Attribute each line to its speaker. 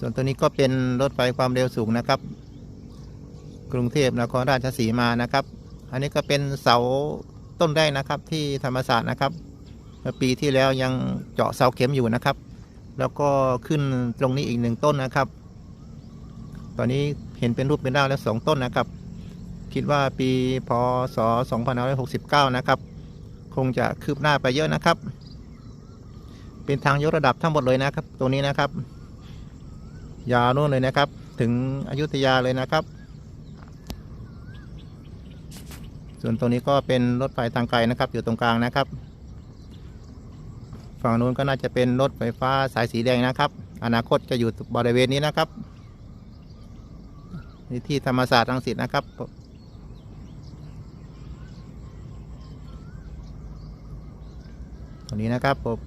Speaker 1: ส่วนตัวนี้ก็เป็นรถไฟความเร็วสูงนะครับ กรุงเทพนครราชสีมานะครับ อันนี้ก็เป็นเสาต้นแรกนะครับที่ธรรมศาสตร์นะครับเมื่อปีที่แล้วยังเจาะเสาเข็มอยู่นะครับ แล้วก็ขึ้นตรงนี้อีกหนึ่งต้นนะครับ ตอนนี้เห็นเป็นรูปเป็นร่างแล้วสองต้นนะครับ คิดว่าปีพศ2569 นะครับ คงจะคืบหน้าไปเยอะนะครับ เป็นทางยกระดับทั้งหมดเลยนะครับ ตรงนี้นะครับ ยาวนู่นเลยนะครับ ถึงอยุธยาเลยนะครับ ส่วนตรงนี้ก็เป็นรถไฟทางไกลนะครับ อยู่ตรงกลางนะครับ ฝั่งนู้นก็น่าจะเป็นรถไฟฟ้าสายสีแดงนะครับ อนาคตจะอยู่บริเวณนี้นะครับนี่ที่ธรรมศาสตร์รังสิตนะครับตรงนี้นะครับผม